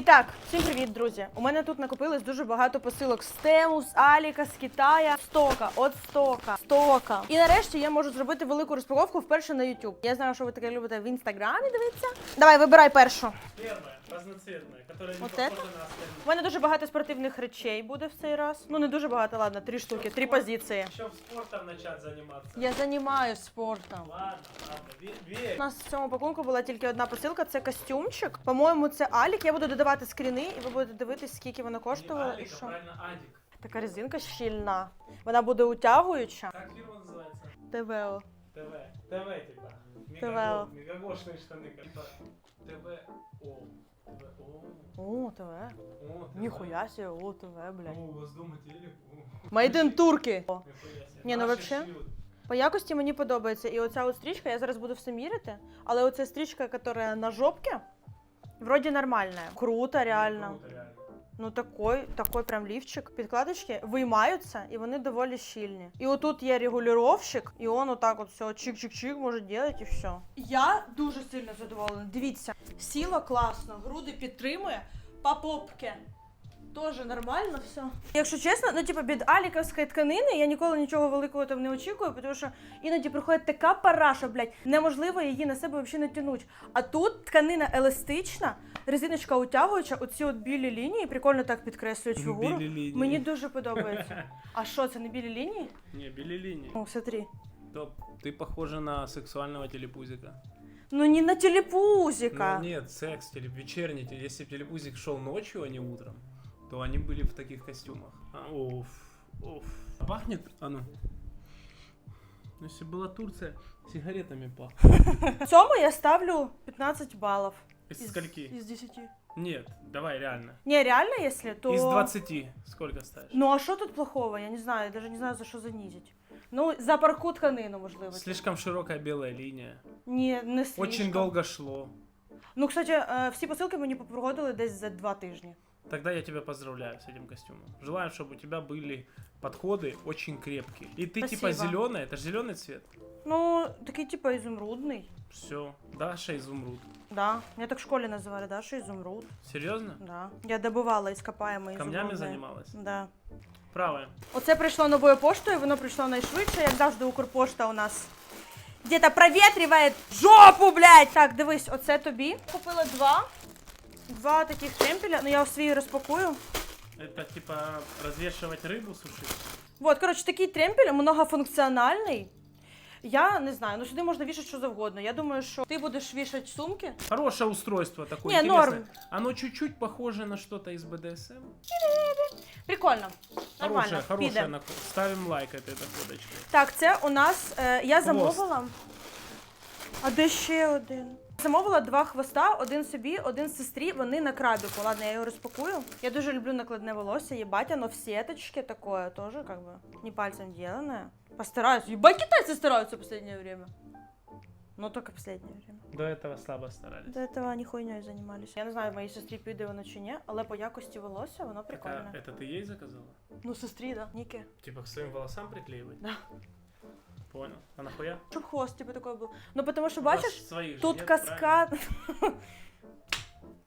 І так, всім привіт, друзі. У мене тут накопилось дуже багато посилок з з Аліка, з Китая, стока, от стока, стока. І нарешті я можу зробити велику розпаковку вперше на YouTube. Я знаю, що ви таке любите в інстаграмі дивитися. Давай, вибирай першу. Первая, разноцветная, которая не Вот похожа это? на остальные. У мене дуже багато спортивних речей буде в цей раз. Ну не дуже багато, ладно, три штуки, три позиції. Еще в спортом начать заниматься. Я займаюся спортом. Ладно, ладно, ве- У верь. нас в цьому пакунку була тільки одна посилка, це костюмчик. По-моєму, це Алік. Я буду додавати скріни, і ви будете дивитись, скільки воно Не коштувало і Алик, а що. правильно Адик. Така резинка щільна. Вона буде утягуюча. Как фирма называется? ТВО. ТВ. ТВ типа. ТВ. Мегагол- Мегагошные штаны. ТВО. О, ТВ. О, ТВ. Нихуя себе, о, ТВ, О, блядь. у вас дома телек? О. Турки. Нихуя себе. Не, ну вообще. По якості мені подобається. І оця от стрічка, я зараз буду все міряти, але оця стрічка, яка на жопці, вроді нормальна. Круто, реально. Круто, реально. Ну такой, такой прям лівчик. Підкладочки виймаються і вони доволі щільні. І отут є регулюровщик, і он отак от все чик-чик-чик може робити і все. Я дуже сильно задоволена. Дивіться, сіла класно, груди підтримує, по попки. Тоже нормально все. Якщо чесно, ну типу від аліковської тканини я ніколи нічого великого там не очікую, тому що іноді приходить така параша, блядь, неможливо її на себе взагалі натягнути. А тут тканина еластична, резиночка утягуюча, оці от білі лінії прикольно так підкреслюють фігуру. Білі лінії. Мені дуже подобається. А що, це не білі лінії? Не, били линии. О, смотри. То ты похожа на сексуального телепузика. Ну не на телепузика. Ну, нет, секс, теле- вечерний. теле- Если бы телепузик шел ночью, а не утром, то они были в таких костюмах. А, оф, оф. А Пахнет? А ну. Ну, Если была Турция, сигаретами пахнет. Цьому я ставлю 15 балів. Из скольки? Із 10. Нет, давай, реально. Не, реально, если, то... Из 20 сколько ставишь? Ну а що тут плохого? Я не знаю, я даже не знаю, за що занизить. Ну, за парку тканину, можливо. Слишком широкая белая линия. Ні, не слишком. Очень долго шло. Ну, кстати, е, всі посилки мені попроходили десь за два тижні. Тогда я тебя поздравляю с этим костюмом. Желаю, чтобы у тебя были подходы очень крепкие. И ты типа Спасибо. зеленая, это же зеленый цвет. Ну, такий, типу, ізумрудний. Все, Даша изумруд. Да. Меня так в школі називали, да, що ізумруд. Серьезно? Да. Я добувала ископаемые Камнями ізумрудне. занималась? Да. Правая. Оце прийшло новою поштою, воно прийшло найшвидше, як завжди Укрпошта у нас. Где-то проветривает жопу, блядь! Так, дивись, оце тобі. Купила два. Два таких темпеля. Ну я свій розпакую. Это типа развешивать рыбу, сушить. Вот, коротше, такий тремпель многофункціональний. Я не знаю, ну сюди можна вішати що завгодно. Я думаю, що ти будеш вішати сумки. Хорошее устройство такое Не, интересное. норм. Оно чуть-чуть похоже на что-то из БДСМ. Прикольно. Нормально. Хорошее, хорошее. піде. Ставим лайк этой находочке. Так, це у нас. Е, я замовила. А де ще один? Замовила два хвоста, один собі, один сестрі. Вони на крабіку. Ладно, я його розпакую. Я дуже люблю накладне волосся, ебать, оно в сеточке такое тоже, как бы, не пальцем деланное. Постараюсь. Ебать, китайцы стараются в последнее время. Ну, только в последнее время. До этого слабо старались. До этого они хуйньою занимались. Я не знаю, моїй сестрі піде воно чи ні, але по якості волосся воно Так, прикольне. а это ты ей заказала? Ну, сестрі, да. Ніки. Типа к своим волосам приклеивать? Да. Понял. А нахуя? Чтоб хвост, типа такой был. Ну, потому У вас бачиш, своих же Тут нет, каскад.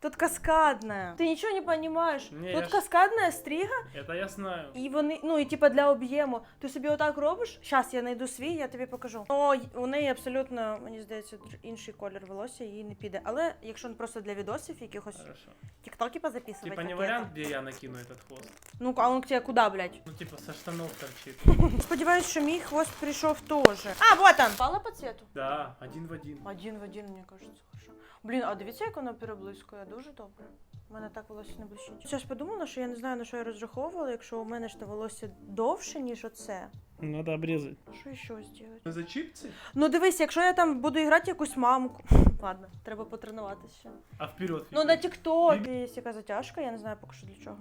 Тут каскадная. Ты ничего не понимаешь. Не, Тут я ж- каскадная стріга, правильно? Это я знаю. і вони, ну і типа для об'єму. Ти собі отак робиш. Щас я знайду свій, я тобі покажу. О, й- у неї абсолютно, мені здається, др- інший колір волосся їй не піде. Але якщо просто для відосів якихось Хорошо. тіктоки позаписувати. Типа не як вариант, я. где я накину этот хвост. Ну, а он к тебе куди, блядь? Ну типа со штанов торчит. Сподіваюсь, що мій хвост прийшов теж. А, вот он! Пала по цвету? Да, один в один. Один в один, мені кажется, хорошо. Блін, а дивіться, як воно переблискує, дуже добре. У мене так волосся не блищить. Ще ж подумала, що я не знаю, на що я розраховувала, якщо у мене ж те волосся довше, ніж оце. Треба обрізати. Що ще зробити? зачіпці. чипсы? Ну дивись, якщо я там буду грати якусь мамку. Ладно, треба потренуватися. А вперед. Ну на тікток є яка затяжка, я не знаю поки що для чого.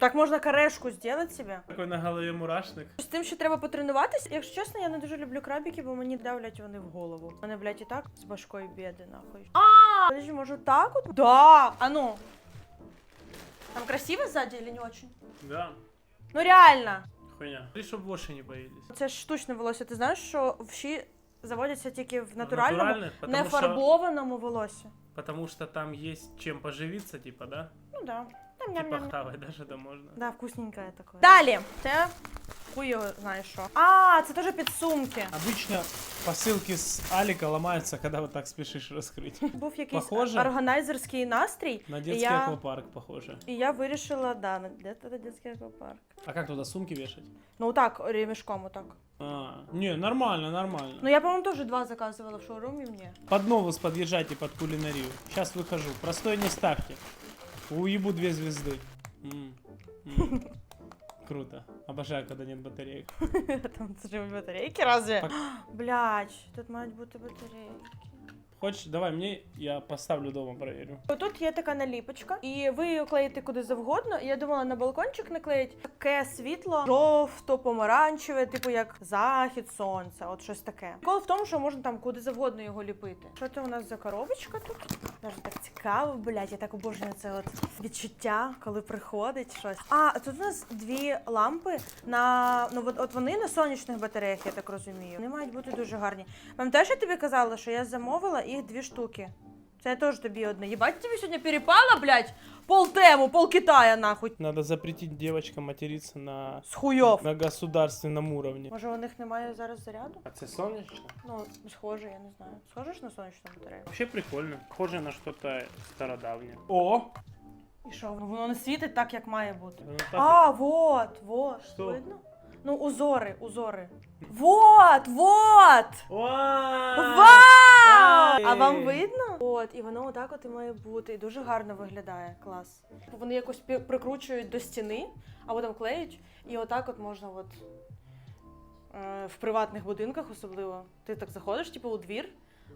Так можна карешку зробити собі. Такой на голове мурашник. З тим, що треба потренуватися. Якщо чесно, я не дуже люблю крабики, бо мені давлять вони в голову. Вони, блядь, і так з башкою біди, нахуй. А, подожди, може так от? Да, а ну. Там красиво сзади или не очень? Да, Ну реально. хуйня. И чтоб воши не появились. Це ж штучне волосся. Ти знаєш, що вші заводяться тільки в натуральному, Натуральных, потому не что- волосі. Потому что там есть чем поживиться, типа, да? Ну да. Типа Ням-ням-ням. хавать даже да можно. Да, вкусненькое таке. Далі. Це хуй його знає що. А, це теж підсумки. Обычно посылки с Алика ломаются, когда вот так спешишь раскрыть. Був якийсь Похоже? органайзерський настрій. На і детский я, аквапарк похоже. і я вирішила, да, на- де це дитячий аквапарк. А как туда сумки вешать? Ну так, ремішком отак. А, не, нормально, нормально. Ну я, по-моєму, теж два заказувала в шоурумі мені. Под новус подъезжайте под кулинарию. Сейчас выхожу. Простой не ставьте. Уебу две звезды. М, м. Круто. Обожаю, когда нет батареек. Там це ж батарейки разве? Блять, тут мають бути батарейки. Хочешь, давай мне, я поставлю дома, проверю. Тут є така наліпочка, і ви її клеїте куди завгодно. Я думала на балкончик наклеїть таке світло, жовто-помаранчеве, типу як захід сонця, от щось таке. Прикол в тому, що можна там куди завгодно його ліпити. Що це у нас за коробочка тут? Даже так цікаво, блядь, я так обожнюю це от відчуття, коли приходить щось. А тут у нас дві лампи на ну от, от вони на сонячних батареях, я так розумію. Вони мають бути дуже гарні. Пам'ятаєш, я тобі казала, що я замовила їх дві штуки. Це я теж тобі одне. Єбать, тобі сьогодні перепало, блядь, пол тему, пол Китая, нахуй. Надо запретить девочкам материться на, З хуйов. на государственном уровне. Може, у них немає зараз заряду? А це сонячно? Ну, схоже, я не знаю. Схоже ж на сонячну батарею? Вообще прикольно. Похоже на что-то стародавнее. О! І що, ну, воно не світить так, як має бути. Ну, так А, вот, вот. Що? Видно? Ну, узори, узори. Вот, вот! Вау! А вам видно? От, і воно отак от і має бути. І дуже гарно виглядає. Клас. Вони якось пі- прикручують до стіни, або там клеють, і отак от можна от. е, В приватних будинках особливо. Ти так заходиш, типу, у двір,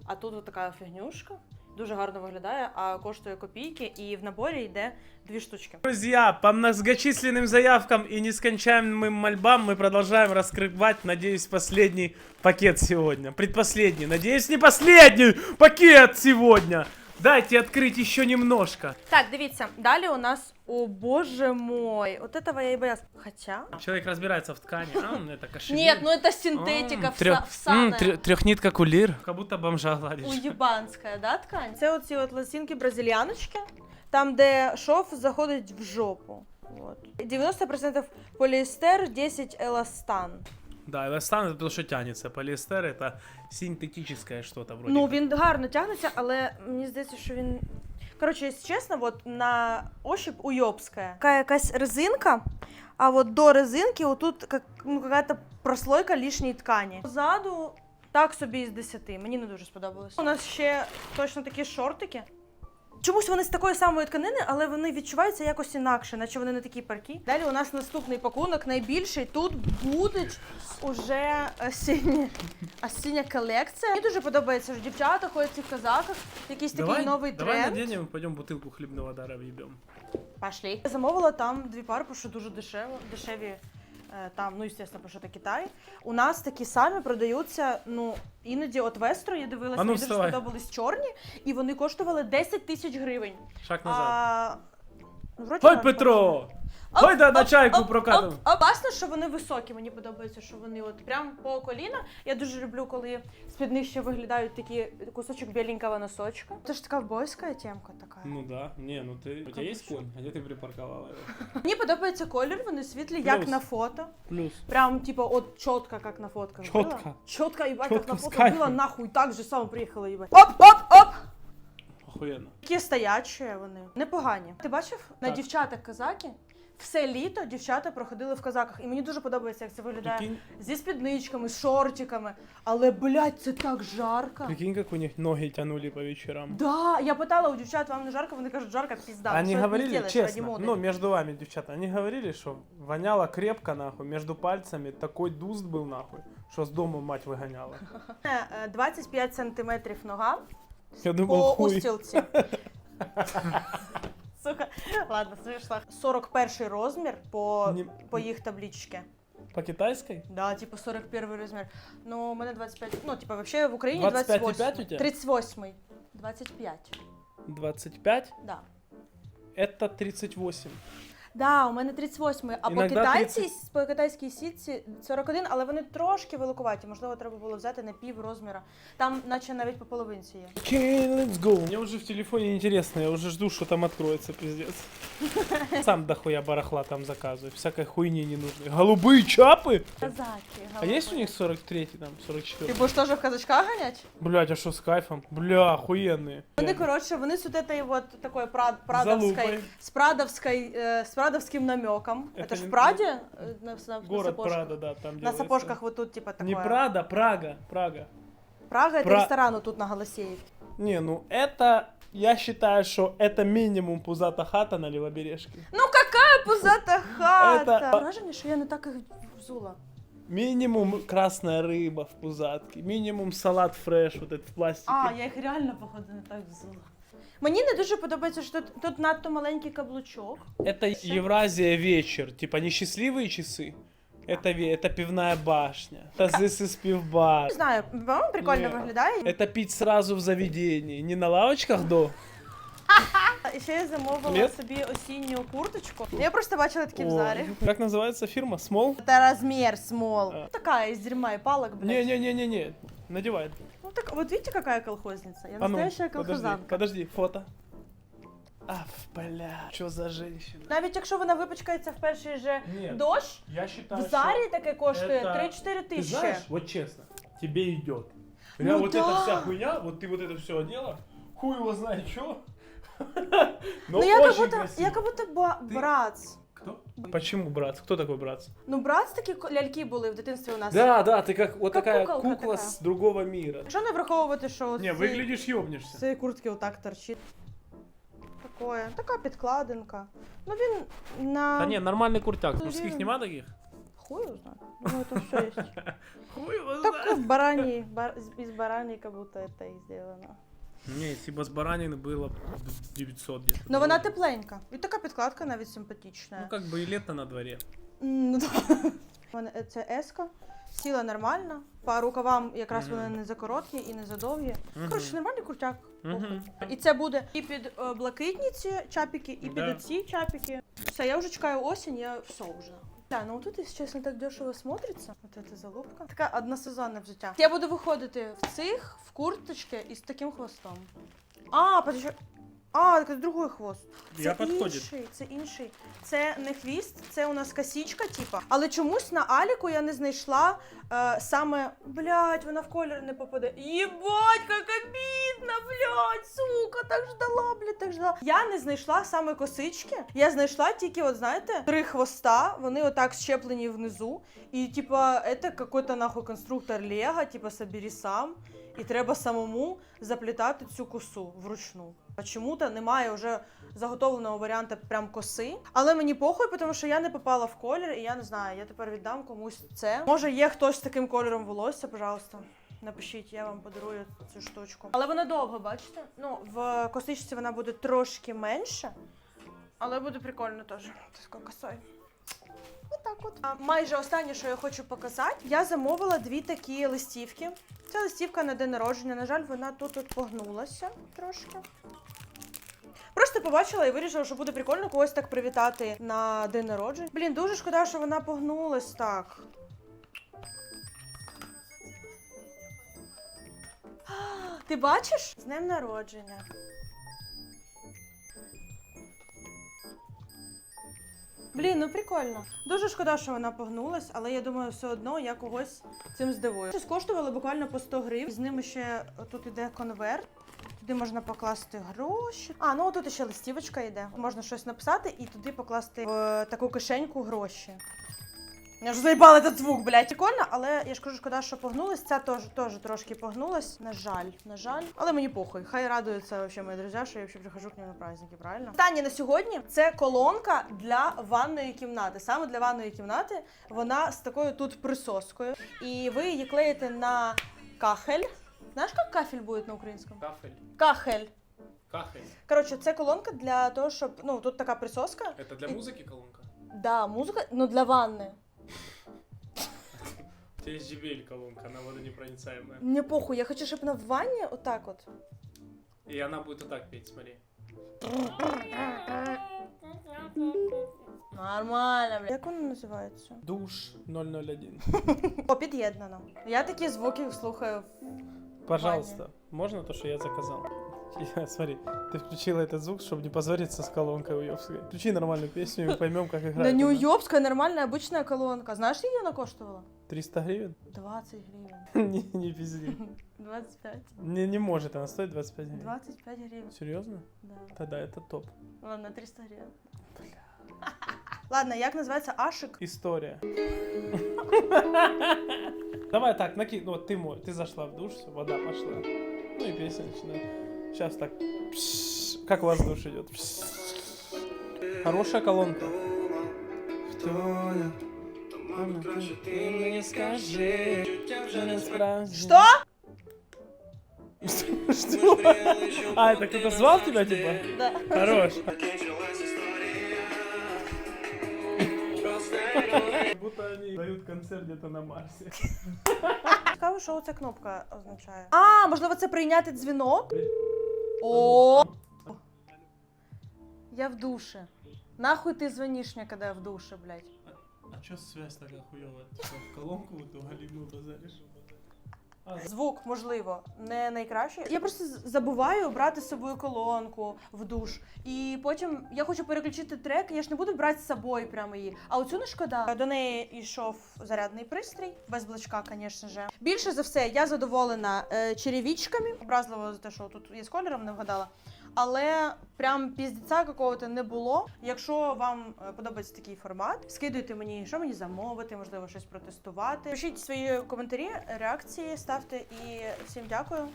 а тут от така фігнюшка. Дуже гарно виглядає, а коштує копійки, і в наборі йде дві штучки. Друзья, по многочисленным заявкам и нескончаемым мольбам мы продолжаем раскрывать, надеюсь, последний пакет сегодня. Предпоследний, надеюсь, не последний пакет сегодня. Дайте открыть еще немножко. Так, дивіться, далі у нас. О боже мой, от этого я і боялась. Хоча. Человек разбирается в ткани. А, ну это кашемир. Нет, ну это синтетика вса- всаная. Трехнитка кулир. Как будто бомжа гладишь. Уєбанська, да, ткань? Це оці от лосінки бразильяночки, там, де шов заходить в жопу. От. 90% поліестер, 10 еластан. Да, эластан это потому что тянется. Полиэстер это синтетическое что-то вроде. Ну, как. він гарно тягнеться, але мені здається, що він. Коротше, якщо чесно, от на ощупь уйобська. Така якась резинка, а от до резинки отут как, ну, какая-то прослойка лишньої ткані. Позаду так собі із 10. Мені не дуже сподобалось. У нас ще точно такі шортики. Чомусь вони з такої самої тканини, але вони відчуваються якось інакше, наче вони не такі паркі. Далі у нас наступний пакунок, найбільший. Тут будуть уже осінні, осіння колекція. Мені дуже подобається, що дівчата ходять в цих казаках. Якийсь давай, такий новий давай тренд. наденем и пойдем бутылку хлебного дара въебем. Пошли. Я замовила там дві пари, бо що дуже дешево, дешеві. Е, Там, ну, звісно, бо що це Китай. У нас такі самі продаються, ну, іноді от Вестро, я дивилася, А ну, мені дуже вставай. сподобались чорні, і вони коштували 10 тисяч гривень. Шаг назад. А... ну, вроді Ой, так, Петро! Оп, Ой, да, на оп, чайку оп, прокатом. оп, оп. Класно, що вони високі. Мені подобається, що вони от прям по коліна. Я дуже люблю, коли з-під них ще виглядають такі кусочок біленького носочка. Це ж така бойська темка така. Ну да, не, ну ты... У тебя есть Конечно. конь? А где ты припарковала его? Мені подобається колір, вони світлі, як Плюс. на фото. Плюс. Прям типа от чітко, як на фотках. Чітко. Было. Чітко, ебать, Чітко, як на з фото кайфом. було, нахуй, так же само приїхала, ебать. Оп, оп, оп! Охуенно. Такі стоячі вони. Непогані. Ти бачив? На Так. дівчатах казаки все літо дівчата проходили в казаках. І мені дуже подобається, як це виглядає. Прикинь, Зі спідничками, з шортиками. Але, блядь, це так жарко. прикинь, как у них ноги тянули по вечерам. Да, я питала у дівчат, вам не жарко? Вони кажуть, жарко, пізда. они Що говорили, зробиш ради честно, моди? ну, между вами, девчата, они говорили, что воняло крепко, нахуй, между пальцами такой дуст был, нахуй, что с дома мать выгоняла. Е, 25 сантиметрів нога Я думал, по хуй. устілці. Сука, ладно, смішно. 41 розмір по, Не- по їх табличці. По китайской? Да, типу 41 розмір. Ну, у мене 25. Ну, типу, взагалі в Україні 25,5 28. у тебе? 38. 25. 25? Да. Это 38. Да, у мене 38, а по Іноді китайці, 30. по китайській сітці 41, але вони трошки великуваті. Можливо, треба було взяти на пів розміра. Там, наче навіть по половинці є. Okay, let's go. Мне уже в телефоне интересно, я уже жду, что там откроется, пиздец. Сам дохуя барахла там заказываю, всякой хуйни не нужны. Голубые чапы? Казаки. А есть у них 43 там, 44 Ти будеш теж в казачках ганять? Блять, а что с кайфом? Бля, охуенные. Вони, коротше, вони з этой вот такой прад, прадовской, Залупой. с прадовской, э, с прадовским намеком. Это Это, ж не- в Праде? э, На, на, на Город сапожках. Прада, да, там На делается. сапожках вот тут, типа, такое. Не Прада, Прага, Прага. Прага это Пра- ресторан вот тут на Голосеевке. Не, ну это, я считаю, что это минимум пузата хата на Левобережке. Ну какая пузата хата! Это- Враження, що я не так їх взула. Минимум красная рыба в пузатке, минимум салат фреш вот этот в пластике. А, я їх реально, походу, не так взула. Мені не дуже подобається, що тут, тут надто маленький каблучок. Это Евразия вечер, типа не счастливые часы. Это, ве- это пивная башня. Это this is пивбар. Не знаю, вам прикольно Ні. виглядає. Это пить сразу в заведении. Не на лавочках до. І ще я замовила Привіт. собі осінню курточку. Я просто бачила такі в О, зарі. Как называется фирма? Small? Это размер small. А. Такая из дерьма и палок, блядь. Не-не-не-не-не. Надевай. Ну так, вот видите, какая колхозница? Я А ну, настоящая подожди, колхозанка. подожди, фото. А, бля, что за женщина? Навіть якщо вона випачкається в перший же Ні. дощ, Я считаю, в зарі таке коштує это- 3-4 Ты тисячі. знаешь, вот честно, тебе идет. Ну Реально, вот да. эта вся хуйня, вот ты вот это все одела, хуй его знает что. Но Ну я как очень будто, красиво. я как будто ба- Ты- братц. Кто? Почему братц? Кто такой братц? Ну, братц такі ко- ляльки були в дитинстві у нас. Да, да, ты как вот Как такая куколка кукла такая. с другого мира. Якщо не враховувати, що Не, з выглядишь ёбнешься. цієї куртки отак торчить. Такое, така підкладинка. Ну він на... Да не, нормальный куртяк. Блин. Мужских нема таких? Хуй его знает. Думаю, это все есть. Хуй его Такой бараний, бар- из бараней как будто это и сделано. Не, типа с баранины было 900 где-то. Но вона тепленька. І така підкладка навіть симпатична. Ну как бы и лето на дворе. М, Ну, да. Вона- е, Це еска. Сіла нормально. По рукавам якраз Мгм. вони не за короткі і не за довгі. Мгм. Коротше, нормальний крутяк. Мгм. І це буде і під е, блакитні ці чапіки, і під Да. оці чапіки. Все, я вже чекаю осінь, я все вже. Да, ну тут, если чесно, так дешево смотрится. Вот это залупка. Така односезонне взуття. Я буду виходити в цих, в курточки і з таким хвостом. А, подожди. А, так це другий хвост. Це Я підходить. інший, це інший. Це не хвіст, це у нас косічка, типа. Але чомусь на Аліку я не знайшла е, саме. Блять, вона в колір не попаде. Єбать, як обідно, блять, сука, так ждала, блять, так ждала. Я не знайшла саме косички. Я знайшла тільки, от знаєте, три хвоста, вони отак щеплені внизу. І типа, це какой-то нахуй конструктор Лего, типа, собери сам. І треба самому заплітати цю косу вручну. Чому-то немає вже заготовленого варіанту прям коси. Але мені похуй, тому що я не попала в колір, і я не знаю, я тепер віддам комусь це. Може, є хтось з таким кольором волосся, пожалуйста. Напишіть, я вам подарую цю штучку. Але вона довго, бачите? Ну, в косичці вона буде трошки менше, але буде прикольно теж. З косою. Отак от. А, майже останнє, що я хочу показати, я замовила дві такі листівки. Це листівка на день народження. На жаль, вона тут от погнулася трошки. Просто побачила і вирішила, що буде прикольно когось так привітати на день народження. Блін, дуже шкода, що вона погнулась так. Ти бачиш? З днем народження. Блін, ну прикольно. Дуже шкода, що вона погнулась, але я думаю, все одно я когось цим здивую. Щось коштувало буквально по 100 гривень. З ними ще тут іде конверт. Туди можна покласти гроші. А, ну тут ще листівочка йде. Можна щось написати і туди покласти в таку кишеньку гроші. Я ж заїбала этот звук, блядь. Прикольно, але я ж кажу, шкода, що погнулась. Ця теж, теж трошки погнулась. На жаль, на жаль. Але мені похуй. Хай радуються вообще мої друзі, що я вообще прихожу к ним на праздники, правильно? Останнє на сьогодні це колонка для ванної кімнати. Саме для ванної кімнати вона з такою тут присоскою. І ви її клеїте на кахель. Знаєш, як кафель буде на українському? Кафель. Кахель. Кафель. Коротше, це колонка для того, щоб. Ну, тут така присоска. Это для музыки колонка? Да, музика, ну для ванни. У тебя есть JBL колонка, она водонепроницаемая. Мне похуй, я хочу, щоб на в ванні отак от. И она будет вот так петь, смотри. Нормально, бля. Як воно називається? Душ 001. О, під'єднано. Я такі звуки слухаю. Пожалуйста, можно то, что я заказал? Я, смотри, ты включила этот звук, чтобы не позориться с колонкой уёбской. Включи нормальную песню, и мы поймем, как играть. Да не она. уйобська, нормальна обична колонка. Знаєш, скільки вона коштувала? 300 гривен? 20 гривень. не, не пизди. 25. Не, не может она стоить 25 гривен. 25 гривень. Серьезно? Да. Тогда это топ. Ладно, 300 гривень. Ладно, як називається Ашик? История. Давай так, накинь. Ну вот ты мой. Ты зашла в душ, всё, вода пошла. Ну и песня начинает. Сейчас так. Пш, Как у вас душ идет? Хорошая колонка. Что? Что? А, это кто-то звал тебя, типа? Да. Хорош. Будто они дают концерт где-то на Марсе. Цікаво, що ця кнопка означає. А, можливо, це прийняти дзвінок? О! Я в душе. Нахуй ти дзвониш мені, коли я в душе, блядь. А чё связь такая хуёвая? Ты что, в колонку эту галимую базаришь? Звук, можливо, не найкращий. Я просто забуваю брати з собою колонку в душ. І потім я хочу переключити трек, я ж не буду брати з собою прямо її. А оцю не шкода. До неї йшов зарядний пристрій, без блочка, звісно ж. Більше за все, я задоволена е, черевичками. Образливо за те, що тут я з кольором не вгадала. Але прям піздеця какого-то не було. Якщо вам е, подобається такий формат, скидуйте мені, що мені замовити, можливо, щось протестувати. Пишіть свої коментарі, реакції ставте і всім дякую.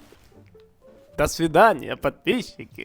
До свидання, подписчики.